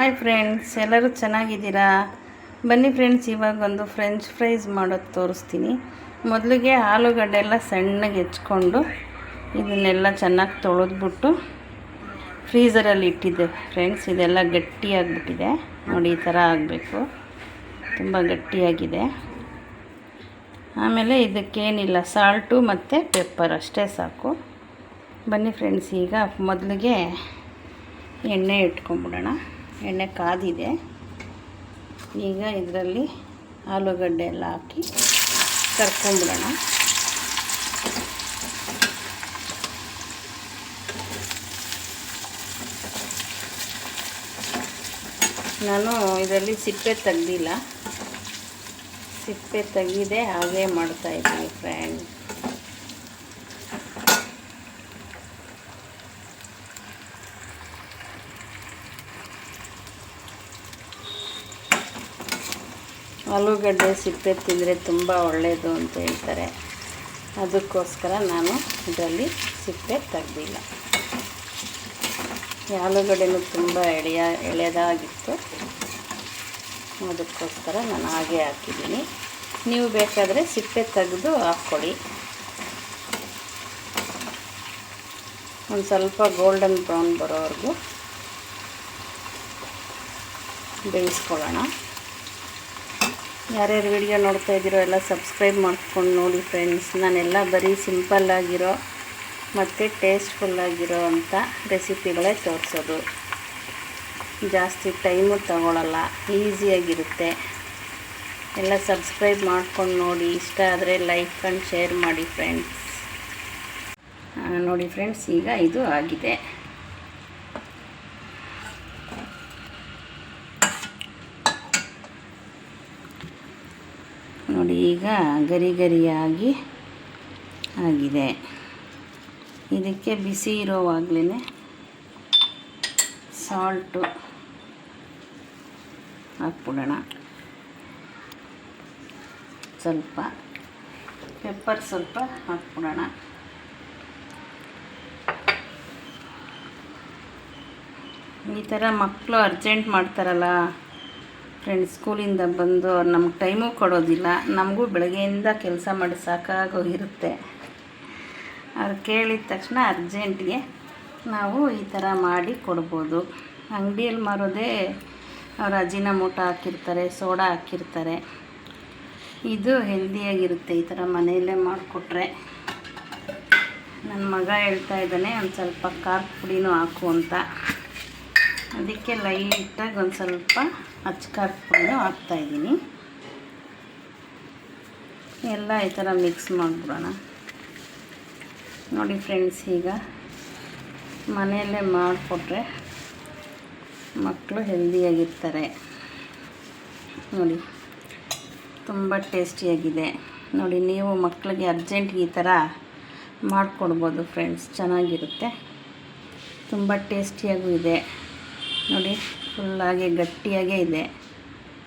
Hi friends ಎಲ್ಲರೂ ಚೆನ್ನಾಗಿದ್ದೀರಾ? ಬನ್ನಿ ಫ್ರೆಂಡ್ಸ್ ಇವಾಗ ಒಂದು ಫ್ರೆಂಚ್ ಫ್ರೈಸ್ ಮಾಡೋದು ತೋರಿಸ್ತೀನಿ. ಮೊದಲಿಗೆ ಆಲೂಗಡ್ಡೆ ಎಲ್ಲ ಸಣ್ಣಗೆ ಹೆಚ್ಕೊಂಡು ಇದನ್ನೆಲ್ಲ ಚೆನ್ನಾಗಿ ತೊಳೆದ್ಬಿಟ್ಟು ಫ್ರೀಸರಲ್ಲಿ ಇಟ್ಟಿದ್ದೆ. ಫ್ರೆಂಡ್ಸ್ ಇದೆಲ್ಲ ಗಟ್ಟಿಯಾಗಿಬಿಟ್ಟಿದೆ. ನೋಡಿ, ಈ ಥರ ಆಗಬೇಕು. ತುಂಬ ಗಟ್ಟಿಯಾಗಿದೆ. ಆಮೇಲೆ ಇದಕ್ಕೇನಿಲ್ಲ ಸಾಲ್ಟು ಮತ್ತು ಪೆಪ್ಪರ್ ಅಷ್ಟೇ ಸಾಕು. ಬನ್ನಿ ಫ್ರೆಂಡ್ಸ್ ಈಗ ಮೊದಲಿಗೆ ಎಣ್ಣೆ ಇಟ್ಕೊಂಬಿಡೋಣ ಎಣ್ಣೆ ಕಾದಿದೆ. ಈಗ ಇದರಲ್ಲಿ ಆಲೂಗಡ್ಡೆ ಎಲ್ಲ ಹಾಕಿ ಕರ್ಕೊಂಬಿಡೋಣ. ನಾನು ಇದರಲ್ಲಿ ಸಿಪ್ಪೆ ತೆಗ್ದಿಲ್ಲ. ಸಿಪ್ಪೆ ತೆಗೆದೆ ಹಾಗೇ ಮಾಡ್ತಾಯಿದ್ದೀನಿ ಫ್ರೆಂಡ್ ಆಲೂಗಡ್ಡೆ ಸಿಪ್ಪೆ ತಿಂದರೆ ತುಂಬ ಒಳ್ಳೆಯದು ಅಂತ ಹೇಳ್ತಾರೆ. ಅದಕ್ಕೋಸ್ಕರ ನಾನು ಇದರಲ್ಲಿ ಸಿಪ್ಪೆ ತೆಗ್ದಿಲ್ಲ. ಆಲೂಗಡ್ಡೆನೂ ತುಂಬ ಎಳೆಯ, ಎಳೆಯದಾಗಿತ್ತು. ಅದಕ್ಕೋಸ್ಕರ ನಾನು ಹಾಗೆ ಹಾಕಿದ್ದೀನಿ. ನೀವು ಬೇಕಾದರೆ ಸಿಪ್ಪೆ ತೆಗೆದು ಹಾಕ್ಕೊಳ್ಳಿ ಒಂದು ಸ್ವಲ್ಪ ಗೋಲ್ಡನ್ ಬ್ರೌನ್ ಬರೋವರೆಗೂ ಬೇಯಿಸ್ಕೊಳ್ಳೋಣ. ಯಾರ್ಯಾರು ವಿಡಿಯೋ ನೋಡ್ತಾ ಇದ್ದೀರೋ ಎಲ್ಲ ಸಬ್ಸ್ಕ್ರೈಬ್ ಮಾಡ್ಕೊಂಡು ನೋಡಿ ಫ್ರೆಂಡ್ಸ್ ನಾನೆಲ್ಲ ಬರೀ ಸಿಂಪಲ್ಲಾಗಿರೋ ಮತ್ತು ಟೇಸ್ಟ್ಫುಲ್ಲಾಗಿರೋ ಅಂಥ ರೆಸಿಪಿಗಳೇ ತೋರಿಸೋದು. ಜಾಸ್ತಿ ಟೈಮು ತಗೊಳ್ಳಲ್ಲ ಈಸಿಯಾಗಿರುತ್ತೆ ಎಲ್ಲ ಸಬ್ಸ್ಕ್ರೈಬ್ ಮಾಡ್ಕೊಂಡು ನೋಡಿ, ಇಷ್ಟ ಆದರೆ ಲೈಕ್ ಆ್ಯಂಡ್ ಶೇರ್ ಮಾಡಿ ಫ್ರೆಂಡ್ಸ್ ನೋಡಿ ಫ್ರೆಂಡ್ಸ್ ಈಗ ಇದು ಆಗಿದೆ. ನೋಡಿ, ಈಗ ಗರಿ ಗರಿಯಾಗಿ ಆಗಿದೆ. ಇದಕ್ಕೆ ಬಿಸಿ ಇರೋವಾಗಲೇ ಸಾಲ್ಟು ಹಾಕ್ಬಿಡೋಣ. ಸ್ವಲ್ಪ ಪೆಪ್ಪರ್ ಸ್ವಲ್ಪ ಹಾಕ್ಬಿಡೋಣ. ಈ ಥರ ಮಕ್ಕಳು ಅರ್ಜೆಂಟ್ ಮಾಡ್ತಾರಲ್ಲ ಫ್ರೆಂಡ್ಸ್ ಸ್ಕೂಲಿಂದ ಬಂದು ನಮ್ಗೆ ಟೈಮು ಕೊಡೋದಿಲ್ಲ. ನಮಗೂ ಬೆಳಗ್ಗೆಯಿಂದ ಕೆಲಸ ಮಾಡಿ ಸಾಕಾಗೋಗಿರುತ್ತೆ. ಅವ್ರು ಕೇಳಿದ ತಕ್ಷಣ ಅರ್ಜೆಂಟ್ಗೆ ನಾವು ಈ ಥರ ಮಾಡಿ ಕೊಡ್ಬೋದು. ಅಂಗಡಿಯಲ್ಲಿ ಮಾರೋದೇ ಅವ್ರು ಅಜಿನಮೋಟ ಹಾಕಿರ್ತಾರೆ, ಸೋಡಾ ಹಾಕಿರ್ತಾರೆ. ಇದು ಹೆಲ್ದಿಯಾಗಿರುತ್ತೆ ಈ ಥರ ಮನೆಯಲ್ಲೇ ಮಾಡಿಕೊಟ್ರೆ. ನನ್ನ ಮಗ ಹೇಳ್ತಾ ಇದ್ದಾನೆ, ಒಂದು ಸ್ವಲ್ಪ ಖಾರದ ಪುಡಿನೂ ಹಾಕು ಅಂತ. ಅದಕ್ಕೆ ಲೈಟಾಗಿ ಒಂದು ಸ್ವಲ್ಪ ಹಚ್ಕಾರ್ಕೊಂಡು ಹಾಕ್ತಾಯಿದ್ದೀನಿ ಎಲ್ಲ ಈ ಥರ ಮಿಕ್ಸ್ ಮಾಡಿಬಿಡೋಣ. ನೋಡಿ ಫ್ರೆಂಡ್ಸ್, ಈಗ ಮನೆಯಲ್ಲೇ ಮಾಡಿಕೊಟ್ರೆ ಮಕ್ಕಳು ಹೆಲ್ದಿಯಾಗಿರ್ತಾರೆ. ನೋಡಿ, ತುಂಬ ಟೇಸ್ಟಿಯಾಗಿದೆ. ನೋಡಿ, ನೀವು ಮಕ್ಕಳಿಗೆ ಅರ್ಜೆಂಟ್ಗೆ ಈ ಥರ ಮಾಡಿಕೊಡ್ಬೋದು ಫ್ರೆಂಡ್ಸ್, ಚೆನ್ನಾಗಿರುತ್ತೆ. ತುಂಬ ಟೇಸ್ಟಿಯಾಗೂ ಇದೆ. ನೋಡಿ, ಫುಲ್ಲಾಗಿ ಗಟ್ಟಿಯಾಗೇ ಇದೆ.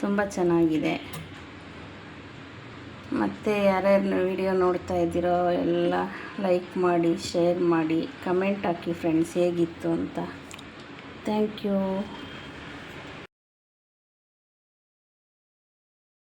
ತುಂಬ ಚೆನ್ನಾಗಿದೆ. ಮತ್ತು ಯಾರ್ಯಾರು ವಿಡಿಯೋ ನೋಡ್ತಾ ಇದ್ದೀರೋ, ಎಲ್ಲ ಲೈಕ್ ಮಾಡಿ ಶೇರ್ ಮಾಡಿ ಕಮೆಂಟ್ ಹಾಕಿ ಫ್ರೆಂಡ್ಸ್ ಹೇಗಿತ್ತು ಅಂತ. Thank you